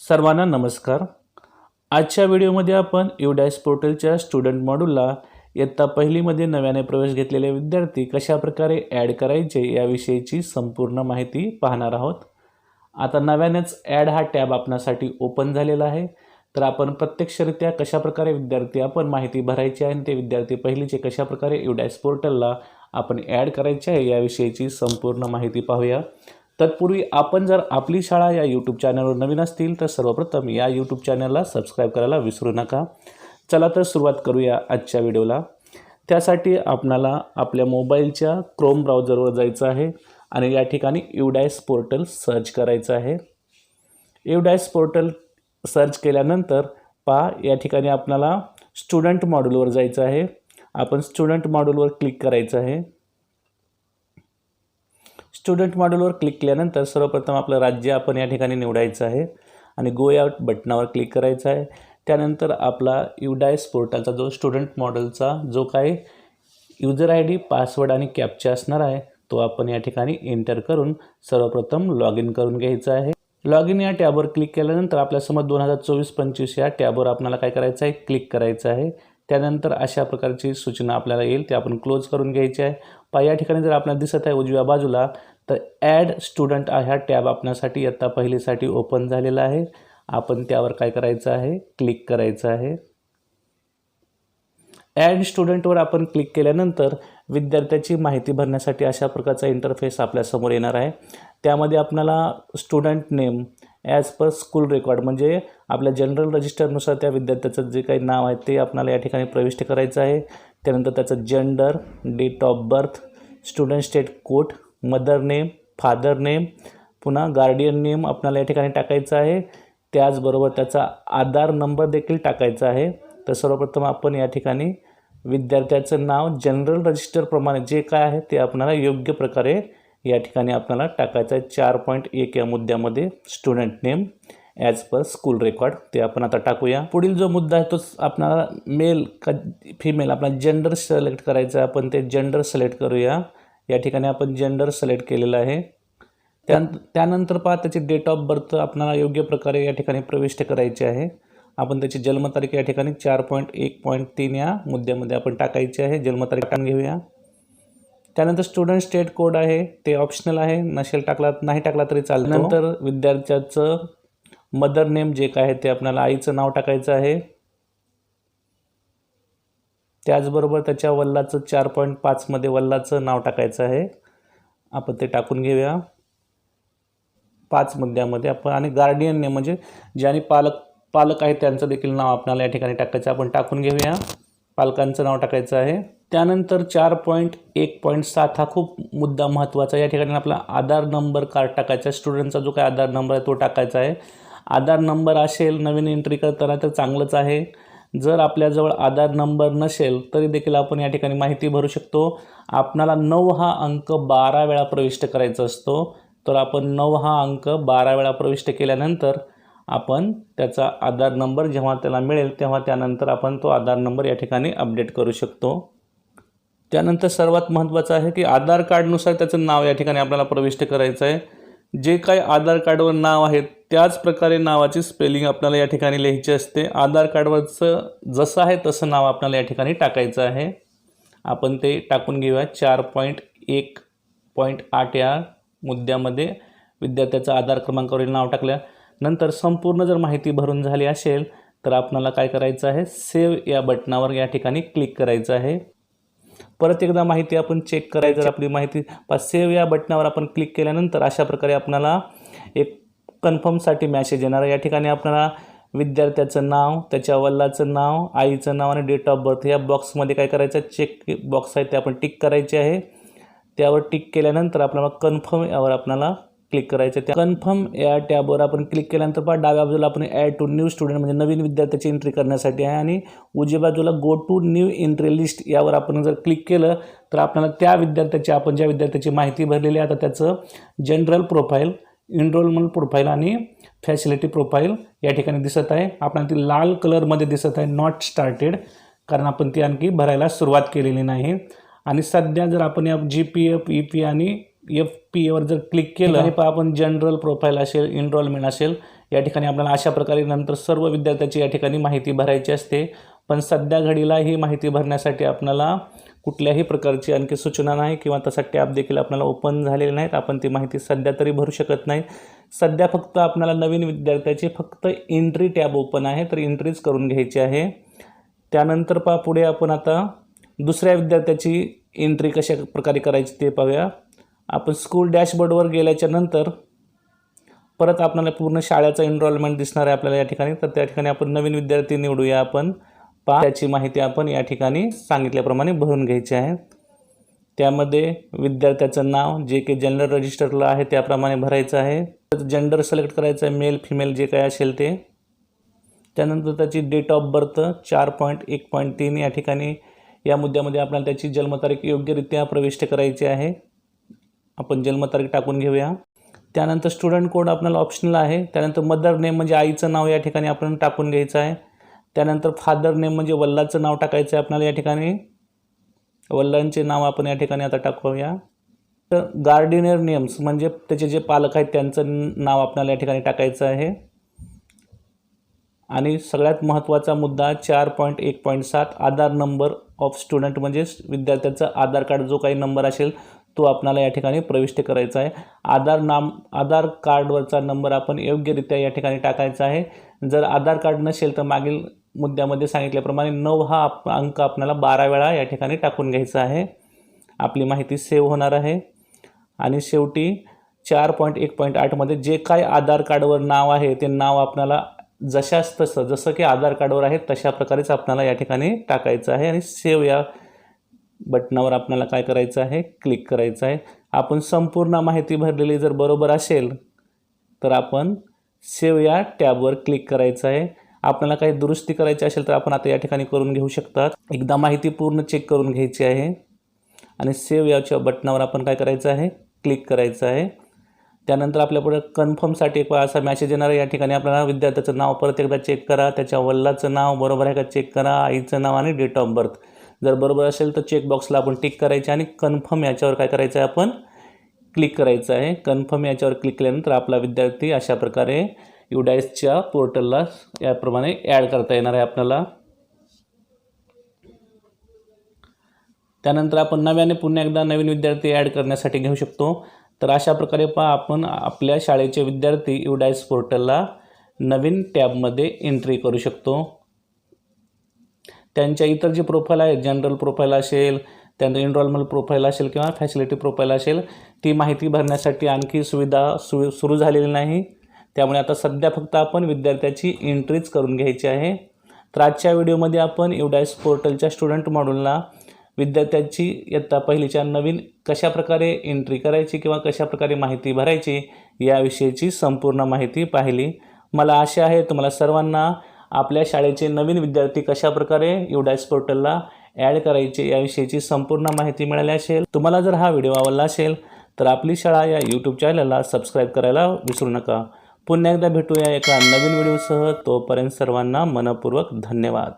सर्वांना नमस्कार. आजच्या व्हिडिओमध्ये आपण युडायस पोर्टलच्या स्टुडंट मॉड्यूलला इयत्ता पहिलीमध्ये नव्याने प्रवेश घेतलेले विद्यार्थी कशाप्रकारे ॲड करायचे याविषयीची संपूर्ण माहिती पाहणार आहोत. आता नव्यानेच ॲड हा टॅब आपणासाठी ओपन झालेला आहे. तर आपण प्रत्यक्षरित्या कशाप्रकारे विद्यार्थी आपण माहिती भरायची आहे आणि ते विद्यार्थी पहिलीचे कशाप्रकारे युडायस पोर्टलला आपण ॲड करायचे आहे याविषयीची संपूर्ण माहिती पाहूया. तत्पूर्वी आपण जर आपली शाळा या यूट्यूब चॅनलवर नवीन असतील तर सर्वप्रथम या यूट्यूब चॅनलला सबस्क्राईब करायला विसरू नका. चला तर सुरुवात करूया आजच्या व्हिडिओला. त्यासाठी आपणाला आपल्या मोबाईलच्या क्रोम ब्राउझरवर जायचं आहे आणि या ठिकाणी युडायस पोर्टल सर्च करायचं आहे. युडायस पोर्टल सर्च केल्यानंतर पहा या ठिकाणी आपणाला स्टुडंट मॉड्यूलवर जायचं आहे. आपण स्टुडंट मॉड्यूलवर क्लिक करायचं आहे. स्टुडंट मॉड्यूलवर क्लिक केल्यानंतर सर्वप्रथम आपलं राज्य आपण या ठिकाणी निवडायचं आहे आणि गो आउट बटनावर क्लिक करायचं आहे. त्यानंतर आपला युडायस पोर्टलचा जो स्टुडंट मॉडेलचा जो काही युजर आय डी पासवर्ड आणि कॅप्चा असणार आहे तो आपण या ठिकाणी एंटर करून सर्वप्रथम लॉग इन करून घ्यायचा आहे. लॉग इन या टॅबवर क्लिक केल्यानंतर आपल्यासमोर दोन हजार चोवीस पंचवीस या टॅबवर आपल्याला काय करायचं आहे? क्लिक करायचं आहे. त्यानंतर अशा प्रकारची सूचना आपल्याला येईल ते आपण क्लोज करून घ्यायची आहे. पा या ठिकाणी जर आपल्याला दिसत आहे उजव्या बाजूला तर ॲड स्टुडंट हा टॅब आपल्यासाठी आत्ता पहिलीसाठी ओपन झालेला आहे. आपण त्यावर काय करायचं आहे? क्लिक करायचं आहे. ॲड स्टुडंटवर आपण क्लिक केल्यानंतर विद्यार्थ्याची माहिती भरण्यासाठी अशा प्रकारचा इंटरफेस आपल्यासमोर येणार आहे. त्यामध्ये आपल्याला student name as per school record म्हणजे आपल्या जनरल रजिस्टरनुसार त्या विद्यार्थ्याचं जे काही नाव आहे ते आपल्याला या ठिकाणी प्रविष्ट करायचं आहे. त्यानंतर त्याचं gender date of birth student state code mother name father name पुन्हा गार्डियन नेम आपल्याला या ठिकाणी टाकायचं आहे. त्याचबरोबर त्याचा आधार नंबर देखील टाकायचा आहे. तर सर्वप्रथम आपण या ठिकाणी विद्यार्थ्याचं नाव जनरल रजिस्टरप्रमाणे जे काय आहे ते आपल्याला योग्य प्रकारे या ठिकाणी आपल्याला टाकायचं आहे चार पॉईंट एक या मुद्द्यामध्ये student name as per school record ते आपण आता टाकूया. पुढील जो मुद्दा आहे तोच आपणाला मेल का फिमेल आपला जेंडर सिलेक्ट करायचं आहे आपण ते जेंडर सिलेक्ट करूया. या ठिकाणी आपण जेंडर सिलेक्ट केलेलं आहे. त्या त्यानंतर पहा त्याची डेट ऑफ बर्थ आपल्याला योग्य प्रकारे या ठिकाणी प्रविष्ट करायची आहे. आपण त्याची जन्मतारीख या ठिकाणी चार पॉईंट एक पॉईंट तीन या मुद्द्यामध्ये आपण टाकायची आहे. जन्मतारीख टाकून घेऊया. त्यानंतर स्टुडंट स्टेट कोड आहे ते ऑप्शनल आहे नसेल टाकला नाही टाकला तरी चालतं. नंतर विद्यार्थ्याचं मदर नेम जे काय आहे ते आपल्याला आईचं नाव टाकायचं आहे. त्याचबरोबर त्याच्या वल्लाचं चार पॉईंट पाचमध्ये वल्लाचं नाव टाकायचं आहे. आपण ते टाकून घेऊया. पाच मुद्द्यामध्ये आपण आणि गार्डियन नेम म्हणजे ज्याने पालक पालक आहेत त्यांचं देखील नाव आपल्याला या ठिकाणी टाकायचं आपण टाकून घेऊया. पालकांचं नाव टाकायचं आहे. त्यानंतर चार पॉईंट एक पॉईंट सात हा खूप मुद्दा महत्त्वाचा या ठिकाणी आपला आधार नंबर कार्ड टाकायचा आहे. स्टुडंटचा जो काय आधार नंबर आहे तो टाकायचा आहे. आधार नंबर असेल नवीन एंट्री करताना तर चांगलंच आहे. जर आपल्याजवळ आधार नंबर नसेल तरी देखील आपण या ठिकाणी माहिती भरू शकतो. आपणाला नऊ हा अंक बारा वेळा प्रविष्ट करायचा असतो. तर आपण नऊ हा अंक बारा वेळा प्रविष्ट केल्यानंतर आपण त्याचा आधार नंबर जेव्हा त्याला मिळेल तेव्हा त्यानंतर आपण तो आधार नंबर या ठिकाणी अपडेट करू शकतो. त्यानंतर सर्वात महत्त्वाचं आहे की आधार कार्डनुसार त्याचं नाव या ठिकाणी आपल्याला प्रविष्ट करायचं आहे. जे काय आधार कार्डवर नाव आहे त्याच प्रकारे नावाची स्पेलिंग आपल्याला या ठिकाणी लिहायची असते. आधार कार्डवरचं जसं आहे तसं नाव आपल्याला या ठिकाणी टाकायचं आहे. आपण ते टाकून घेऊया. चार पॉईंट एक पॉईंट आठ या मुद्द्यामध्ये विद्यार्थ्याचा आधार क्रमांकावरील नाव टाकल्या नंतर संपूर्ण जर माहिती भरून झाली असेल तर आपल्याला काय करायचं आहे? सेव्ह या बटनावर या ठिकाणी क्लिक करायचं आहे. परत एकदा माहिती आपण चेक करायचं जर आपली माहिती सेव्ह या बटनावर आपण क्लिक केल्यानंतर अशा प्रकारे आपणाला एक कन्फर्मसाठी मॅसेज येणार आहे. या ठिकाणी आपणाला विद्यार्थ्याचं नाव त्याच्या वल्लाचं नाव आईचं नाव आणि डेट ऑफ बर्थ या बॉक्समध्ये काय करायचं चेक बॉक्स आहे ते आपण टिक करायचे आहे. त्यावर टिक केल्यानंतर आपल्याला कन्फर्म यावर आपल्याला क्लिक करायचं त्या कन्फर्म या टॅबवर आपण क्लिक केल्यानंतर पहा डाव्या बाजूला आपण ॲड टू न्यू स्टुडंट म्हणजे नवीन विद्यार्थ्याची एंट्री करण्यासाठी आहे आणि उजव्या बाजूला go to new entry list यावर आपण जर क्लिक केलं तर आपल्याला त्या विद्यार्थ्याची आपण ज्या विद्यार्थ्याची माहिती भरलेली आहे आता त्याचं जनरल प्रोफाईल इनरोलमेंट प्रोफाईल आणि फॅसिलिटी प्रोफाईल या ठिकाणी दिसत आहे. आपल्याला ती लाल कलरमध्ये दिसत आहे नॉट स्टार्टेड कारण आपण ती आणखी भरायला सुरुवात केलेली नाही. आणि सध्या जर आपण या G P F E P आणि एफ पी एवर जर क्लिक केलं हे पहा आपण जनरल प्रोफाईल असेल इनरोलमेंट असेल या ठिकाणी आपल्याला अशा प्रकारे नंतर सर्व विद्यार्थ्याची या ठिकाणी माहिती भरायची असते. पण सध्या घडीला ही माहिती भरण्यासाठी आपल्याला कुठल्याही प्रकारची आणखी सूचना नाही किंवा तसा टॅब देखील आपल्याला ओपन झालेले नाहीत. आपण ती माहिती सध्या तरी भरू शकत नाही. सध्या फक्त आपल्याला नवीन विद्यार्थ्याची फक्त एंट्री टॅब ओपन आहे तर एंट्रीच करून घ्यायची आहे. त्यानंतर पा पुढे आपण आता दुसऱ्या विद्यार्थ्याची एंट्री कशा प्रकारे करायची ते पाहूया. आपण स्कूल डॅशबोर्डवर गेल्याच्यानंतर परत आपल्याला पूर्ण शाळेचा एनरोलमेंट दिसणार आहे आपल्याला या ठिकाणी. तर त्या ठिकाणी आपण नवीन विद्यार्थी निवडूया आपण. पा त्याची माहिती आपण या ठिकाणी सांगितल्याप्रमाणे भरून घ्यायची आहे. त्यामध्ये विद्यार्थ्याचं नाव जे काही जनरल रजिस्टरला आहे त्याप्रमाणे भरायचं आहे. जेंडर सिलेक्ट करायचं आहे मेल फिमेल जे काय असेल ते. त्यानंतर त्याची डेट ऑफ बर्थ चार पॉईंट एक पॉईंट तीन या ठिकाणी. या मुद्द्यामध्ये आपल्याला त्याची जन्मतारीख योग्यरित्या प्रविष्ट करायची आहे. आपण जन्मतारीख टाकून घेऊया. त्यानंतर स्टुडंट कोड आपल्याला ऑप्शनल आहे. त्यानंतर मदर नेम म्हणजे आईचं नाव या ठिकाणी आपण टाकून घ्यायचं आहे. त्यानंतर फादर नेम म्हणजे वल्लाचं नाव टाकायचं आहे आपल्याला या ठिकाणी. वल्लांचे नाव आपण या ठिकाणी आता टाकूया. तर गार्डिनियर नेम्स म्हणजे त्याचे जे पालक आहेत त्यांचं नाव आपल्याला या ठिकाणी टाकायचं आहे. आणि सगळ्यात महत्त्वाचा मुद्दा चार पॉईंट एक पॉईंट सात आधार नंबर ऑफ स्टुडंट म्हणजे विद्यार्थ्याचा आधार कार्ड जो काही नंबर असेल तो आपल्याला या ठिकाणी प्रविष्ट करायचा आहे. आधार नाम आधार कार्डवरचा नंबर आपण योग्यरित्या या ठिकाणी टाकायचा आहे. जर आधार कार्ड नसेल तर मागील मुद्द्यामध्ये सांगितल्याप्रमाणे नऊ हा आप अंक आपल्याला बारा वेळा या ठिकाणी टाकून घ्यायचा आहे. आपली माहिती सेव्ह होणार आहे. आणि शेवटी चार पॉईंट एक पॉईंट आठमध्ये जे काय आधार कार्डवर नाव आहे ते नाव आपल्याला जशाच तसं जसं की आधार कार्डवर आहे तशा प्रकारेच आपल्याला या ठिकाणी टाकायचं आहे. आणि सेव्ह या बटनावर आपल्याला काय करायचं आहे? क्लिक करायचं आहे. आपण संपूर्ण माहिती भरलेली जर बरोबर असेल तर आपण सेव या टॅबवर क्लिक करायचं आहे. आपल्याला काही दुरुस्ती करायची असेल तर आपण आता या ठिकाणी करून घेऊ शकतात. एकदा माहिती पूर्ण चेक करून घ्यायची आहे. आणि सेव याच्या बटनावर आपण काय करायचं आहे? क्लिक करायचं आहे. त्यानंतर आपल्यापुढे कन्फर्मसाठी एक असा मॅसेज येणार आहे. या ठिकाणी आपल्याला विद्यार्थ्याचं नाव परत एकदा चेक करा. त्याच्या वल्लाचं नाव बरोबर आहे का? चेक करा. आईचं नाव आणि डेट ऑफ बर्थ जर बरोबर असेल तर चेकबॉक्सला आपण टिक करायचे आणि कन्फर्म याच्यावर काय करायचं आहे आपण क्लिक करायचं आहे. कन्फर्म याच्यावर क्लिक केल्यानंतर आपला विद्यार्थी अशा प्रकारे युडाईसच्या पोर्टलला याप्रमाणे ॲड करता येणार आहे आपल्याला. त्यानंतर आपण नव्याने पुन्हा एकदा नवीन विद्यार्थी ॲड करण्यासाठी घेऊ शकतो. तर अशा प्रकारे पहा आपण आपल्या शाळेचे विद्यार्थी युडाईस पोर्टलला नवीन टॅबमध्ये एंट्री करू शकतो. त्यांच्या इतर जे प्रोफाईल आहे जनरल प्रोफाईल असेल त्यानंतर इनरॉलमेंट प्रोफाईल असेल किंवा फॅसिलिटी प्रोफाईल असेल ती माहिती भरण्यासाठी आणखी सुविधा सु सुरू झालेली नाही. त्यामुळे आता सध्या फक्त आपण विद्यार्थ्याची एंट्रीच करून घ्यायची आहे. तर आजच्या व्हिडिओमध्ये आपण युडायस पोर्टलच्या स्टुडंट मॉड्यूलला विद्यार्थ्याची इयत्ता पहिलीच्या नवीन कशाप्रकारे एंट्री करायची किंवा कशाप्रकारे माहिती भरायची याविषयीची संपूर्ण माहिती पाहिली. मला आशा आहे तुम्हाला सर्वांना आपल्या शाळेचे नवीन विद्यार्थी कशाप्रकारे युडाईस पोर्टलला ॲड करायचे याविषयीची संपूर्ण माहिती मिळाली असेल तुम्हाला जर हा व्हिडिओ आवडला असेल तर आपली शाळा या यूट्यूब चॅनलला सबस्क्राईब करायला विसरू नका. पुन्हा एकदा भेटूया एका नवीन व्हिडिओसह तोपर्यंत सर्वांना मनपूर्वक धन्यवाद.